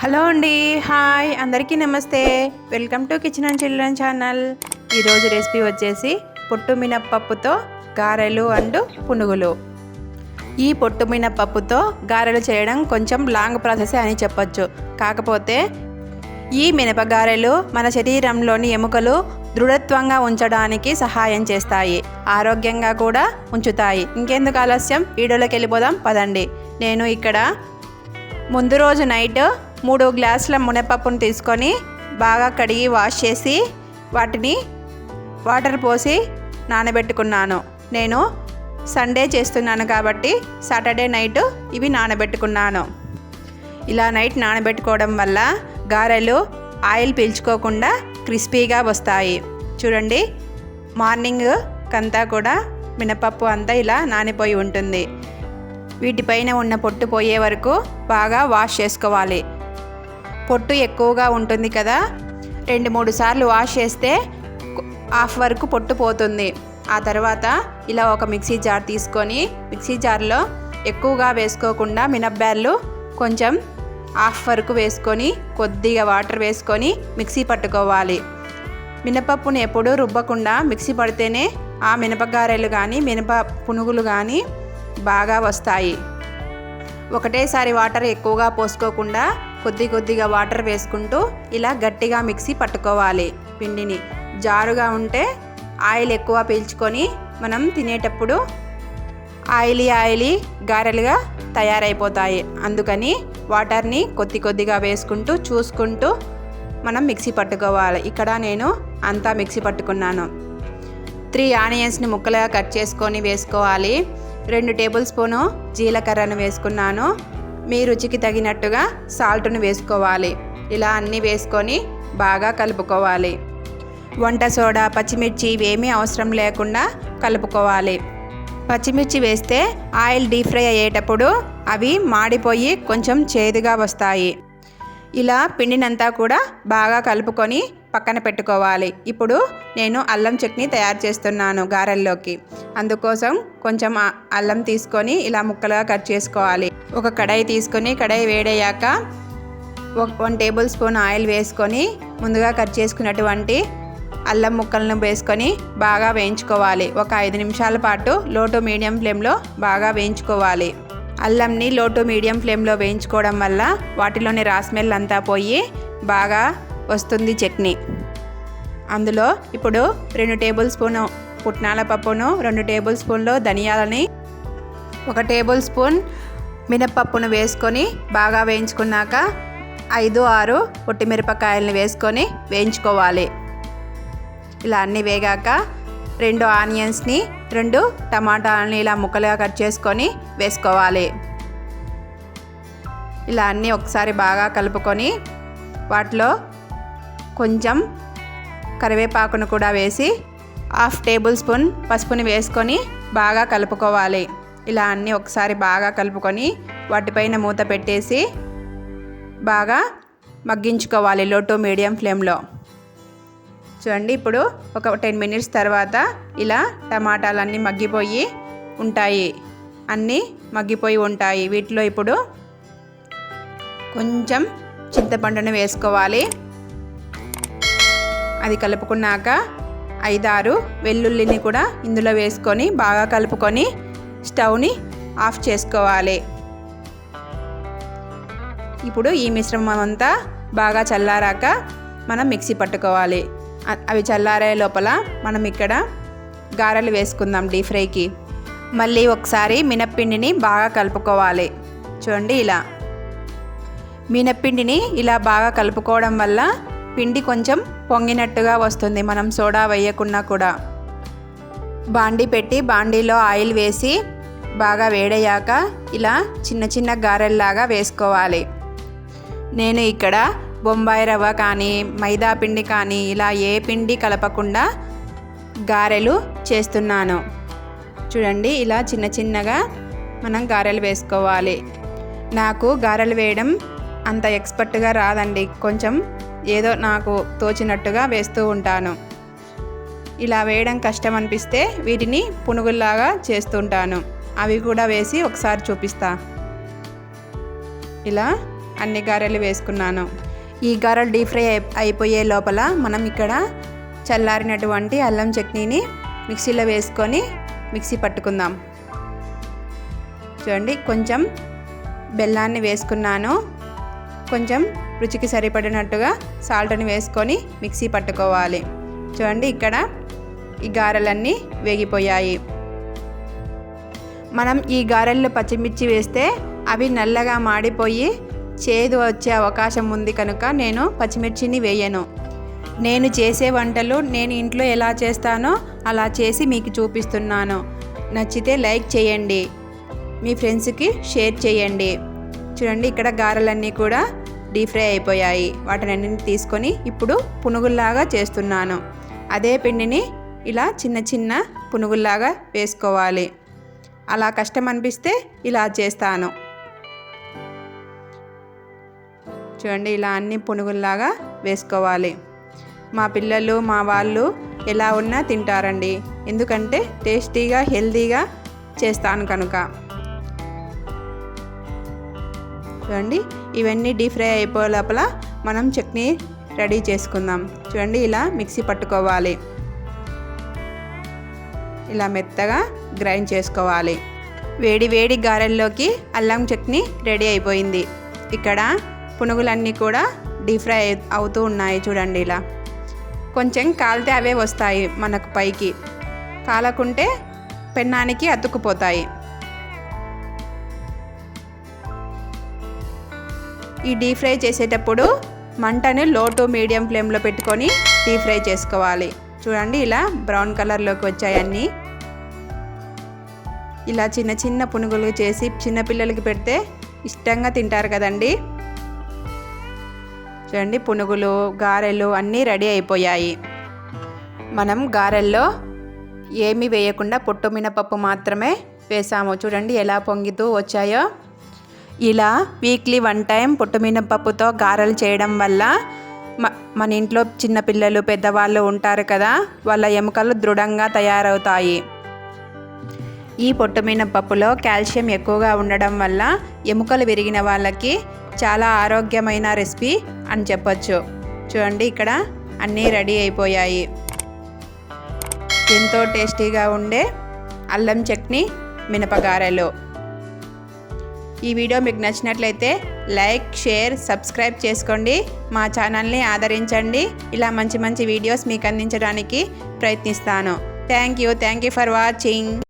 Hello అండి hi అందరికీ నమస్తే. Welcome to kitchen and children channel. ఈరోజు రెసిపీ వచ్చేసి పొట్టు మినప్పప్పుతో గారెలు అండ్ పునుగులు. ఈ పొట్టు మినప్పప్పుతో గారెలు చేయడం కొంచెం లాంగ్ ప్రాసెస్ అని చెప్పొచ్చు. కాకపోతే ఈ మినపగారెలు మన శరీరంలోని ఎముకలు దృఢత్వంగా ఉంచడానికి సహాయం చేస్తాయి. ఆరోగ్యంగా కూడా ఉంచుతాయి. ఇంకెందుకు ఆలస్యం? వీడియోలోకి వెళ్ళిపోదాం పదండి. నేను ఇక్కడ ముందు రోజు నైట్ మూడు గ్లాసుల మునపప్పును తీసుకొని బాగా కడిగి వాష్ చేసి వాటిని వాటర్ పోసి నానబెట్టుకున్నాను. నేను సండే చేస్తున్నాను కాబట్టి సాటర్డే నైట్ ఇవి నానబెట్టుకున్నాను. ఇలా నైట్ నానబెట్టుకోవడం వల్ల గారెలు ఆయిల్ పీల్చుకోకుండా క్రిస్పీగా వస్తాయి. చూడండి మార్నింగ్ కంతా కూడా మినపప్పు అంతా ఇలా నానిపోయి ఉంటుంది. వీటిపైన ఉన్న పొట్టు పోయే వరకు బాగా వాష్ చేసుకోవాలి. పొట్టు ఎక్కువగా ఉంటుంది కదా రెండు మూడు సార్లు వాష్ చేస్తే హాఫ్ వరకు పొట్టు పోతుంది. ఆ తర్వాత ఇలా ఒక మిక్సీ జార్ తీసుకొని మిక్సీ జార్లో ఎక్కువగా వేసుకోకుండా మినప్పాళ్ళు కొంచెం హాఫ్ వరకు వేసుకొని కొద్దిగా వాటర్ వేసుకొని మిక్సీ పట్టుకోవాలి. మినపప్పుని ఎప్పుడూ రుబ్బకుండా మిక్సీ పడితేనే ఆ మినపగారెలు కానీ మినప పునుగులు కానీ బాగా వస్తాయి. ఒకటేసారి వాటర్ ఎక్కువగా పోసుకోకుండా కొద్ది కొద్దిగా వాటర్ వేసుకుంటూ ఇలా గట్టిగా మిక్సీ పట్టుకోవాలి పిండిని. జారుగా ఉంటే ఆయిల్ ఎక్కువ పీల్చుకొని మనం తినేటప్పుడు ఆయిలీ ఆయిలీ గారెలుగా తయారైపోతాయి. అందుకని వాటర్ని కొద్ది కొద్దిగా వేసుకుంటూ చూసుకుంటూ మనం మిక్సీ పట్టుకోవాలి. ఇక్కడ నేను అంతా మిక్సీ పట్టుకున్నాను. త్రీ ఆనియన్స్ని ముక్కలుగా కట్ చేసుకొని వేసుకోవాలి. రెండు టేబుల్ స్పూను జీలకర్రను వేసుకున్నాను. మీ రుచికి తగినట్టుగా సాల్ట్ను వేసుకోవాలి. ఇలా అన్నీ వేసుకొని బాగా కలుపుకోవాలి. వంట సోడా పచ్చిమిర్చి ఇవేమీ అవసరం లేకుండా కలుపుకోవాలి. పచ్చిమిర్చి వేస్తే ఆయిల్ డీప్ ఫ్రై అయ్యేటప్పుడు అవి మాడిపోయి కొంచెం చేదుగా వస్తాయి. ఇలా పిండినంతా కూడా బాగా కలుపుకొని పక్కన పెట్టుకోవాలి. ఇప్పుడు నేను అల్లం చట్నీ తయారు చేస్తున్నాను గారెల్లోకి. అందుకోసం కొంచెం అల్లం తీసుకొని ఇలా ముక్కలుగా కట్ చేసుకోవాలి. ఒక కడాయి తీసుకొని కడాయి వేడయ్యాక వన్ టేబుల్ స్పూన్ ఆయిల్ వేసుకొని ముందుగా కట్ చేసుకున్నటువంటి అల్లం ముక్కలను వేసుకొని బాగా వేయించుకోవాలి. ఒక ఐదు నిమిషాల పాటు లో టు మీడియం ఫ్లేమ్లో బాగా వేయించుకోవాలి. అల్లంని లో టు మీడియం ఫ్లేమ్లో వేయించుకోవడం వల్ల వాటిలోని రాస్మెల్ అంతా పోయి బాగా వస్తుంది చట్నీ. అందులో ఇప్పుడు రెండు టేబుల్ స్పూన్ పుట్నాల పప్పును రెండు టేబుల్ స్పూన్లు ధనియాలని ఒక టేబుల్ స్పూన్ మినప్పప్పును వేసుకొని బాగా వేయించుకున్నాక ఐదు ఆరు పొట్టిమిరపకాయలని వేసుకొని వేయించుకోవాలి. ఇలా అన్నీ వేగాక రెండు ఆనియన్స్ని రెండు టమాటాలని ఇలా ముక్కలుగా కట్ చేసుకొని వేసుకోవాలి. ఇలా అన్నీ ఒకసారి బాగా కలుపుకొని వాటిలో కొంచెం కరివేపాకును కూడా వేసి హాఫ్ టేబుల్ స్పూన్ పసుపుని వేసుకొని బాగా కలుపుకోవాలి. ఇలా అన్నీ ఒకసారి బాగా కలుపుకొని వాటిపైన మూత పెట్టేసి బాగా మగ్గించుకోవాలి లో టు మీడియం ఫ్లేమ్లో చూడండి ఇప్పుడు ఒక టెన్ మినిట్స్ తర్వాత ఇలా టమాటాలన్నీ మగ్గిపోయి ఉంటాయి. అన్నీ మగ్గిపోయి ఉంటాయి. వీటిలో ఇప్పుడు కొంచెం చింతపండును వేసుకోవాలి. అది కలుపుకున్నాక ఐదారు వెల్లుల్లిని కూడా ఇందులో వేసుకొని బాగా కలుపుకొని స్టవ్ని ఆఫ్ చేసుకోవాలి. ఇప్పుడు ఈ మిశ్రమం అంతా బాగా చల్లారాక మనం మిక్సీ పట్టుకోవాలి. అవి చల్లారే లోపల మనం ఇక్కడ గారెలు వేసుకుందాం డీప్ ఫ్రైకి. మళ్ళీ ఒకసారి మినప్పిండిని బాగా కలుపుకోవాలి. చూడండి ఇలా. మినప్పిండిని ఇలా బాగా కలుపుకోవడం వల్ల పిండి కొంచెం పొంగినట్టుగా వస్తుంది. మనం సోడా వేయకున్నా కూడా. బాండీ పెట్టి బాండీలో ఆయిల్ వేసి బాగా వేడయ్యాక ఇలా చిన్న చిన్న గారెల్లాగా వేసుకోవాలి. నేను ఇక్కడ బొంబాయి రవ్వ కానీ మైదా పిండి కానీ ఇలా ఏ పిండి కలపకుండా గారెలు చేస్తున్నాను. చూడండి ఇలా చిన్న చిన్నగా మనం గారెలు వేసుకోవాలి. నాకు గారెలు వేయడం అంత ఎక్స్పర్ట్గా రాదండి. కొంచెం ఏదో నాకు తోచినట్టుగా వేస్తూ ఉంటాను. ఇలా వేయడం కష్టం అనిపిస్తే వీటిని పునుగుల్లాగా చేస్తుంటాను. అవి కూడా వేసి ఒకసారి చూపిస్తా. ఇలా అన్ని గారెలు వేసుకున్నాను. ఈ గారెలు డీప్ ఫ్రై అయి- అయిపోయే లోపల మనం ఇక్కడ చల్లారినటువంటి అల్లం చట్నీని మిక్సీలో వేసుకొని మిక్సీ పట్టుకుందాం. చూడండి కొంచెం బెల్లాన్ని వేసుకున్నాను. కొంచెం రుచికి సరిపడినట్టుగా సాల్ట్ని వేసుకొని మిక్సీ పట్టుకోవాలి. చూడండి ఇక్కడ ఈ గారెలన్నీ వేగిపోయాయి. మనం ఈ గారెల్లో పచ్చిమిర్చి వేస్తే అవి నల్లగా మాడిపోయి చేదు వచ్చే అవకాశం ఉంది కనుక నేను పచ్చిమిర్చిని వేయను. నేను చేసే వంటలు నేను ఇంట్లో ఎలా చేస్తానో అలా చేసి మీకు చూపిస్తున్నాను. నచ్చితే లైక్ చేయండి. మీ ఫ్రెండ్స్కి షేర్ చేయండి. చూడండి ఇక్కడ గారెలన్నీ కూడా డీప్ ఫ్రై అయిపోయాయి. వాటినన్నింటిని తీసుకొని ఇప్పుడు పునుగుల్లాగా చేస్తున్నాను. అదే పిండిని ఇలా చిన్న చిన్న పునుగుల్లాగా వేసుకోవాలి. అలా కష్టం అనిపిస్తే ఇలా చేస్తాను. చూడండి ఇలా అన్ని పునుగుల్లాగా వేసుకోవాలి. మా పిల్లలు మా వాళ్ళు ఎలా ఉన్నా తింటారండి. ఎందుకంటే టేస్టీగా హెల్తీగా చేస్తాను కనుక. చూడండి ఇవన్నీ డీప్ ఫ్రై అయిపోయే లోపల మనం చట్నీ రెడీ చేసుకుందాం. చూడండి ఇలా మిక్సీ పట్టుకోవాలి. ఇలా మెత్తగా గ్రైండ్ చేసుకోవాలి. వేడి వేడి గారెల్లోకి అల్లం చట్నీ రెడీ అయిపోయింది. ఇక్కడ పునుగులన్నీ కూడా డీప్ ఫ్రై అవుతూ ఉన్నాయి చూడండి ఇలా. కొంచెం కాలితే అవే వస్తాయి మనకు పైకి. కాలకుంటే పెన్నానికి అతుక్కుపోతాయి. ఈ డీప్ ఫ్రై చేసేటప్పుడు మంటని లో టు మీడియం ఫ్లేమ్లో పెట్టుకొని డీప్ ఫ్రై చేసుకోవాలి. చూడండి ఇలా బ్రౌన్ కలర్లోకి వచ్చాయి అన్నీ ఇలా చిన్న చిన్న పునుగులు చేసి చిన్నపిల్లలకి పెడితే ఇష్టంగా తింటారు కదండి. చూడండి పునుగులు గారెలు అన్నీ రెడీ అయిపోయాయి. మనం గారెల్లో ఏమీ వేయకుండా పొట్టు మినపప్పు మాత్రమే వేసాము. చూడండి ఎలా పొంగితూ వచ్చాయో. ఇలా వీక్లీ వన్ టైం పొట్టు మినపప్పుతో గారెలు చేయడం వల్ల మ- మన ఇంట్లో చిన్నపిల్లలు పెద్దవాళ్ళు ఉంటారు కదా వాళ్ళ ఎముకలు దృఢంగా తయారవుతాయి. ఈ పొట్టు మినపప్పులో కాల్షియం ఎక్కువగా ఉండడం వల్ల ఎముకలు విరిగిన వాళ్ళకి చాలా ఆరోగ్యమైన రెసిపీ అని చెప్పొచ్చు. చూడండి ఇక్కడ అన్నీ రెడీ అయిపోయాయి. ఎంతో టేస్టీగా ఉండే అల్లం చట్నీ మినపగారెలు. ఈ వీడియో మీకు నచ్చినట్లయితే లైక్ షేర్ సబ్స్క్రైబ్ చేసుకోండి. మా ఛానల్ని ఆదరించండి. ఇలా మంచి మంచి వీడియోస్ మీకు అందించడానికి ప్రయత్నిస్తాను. Thank you thank you for watching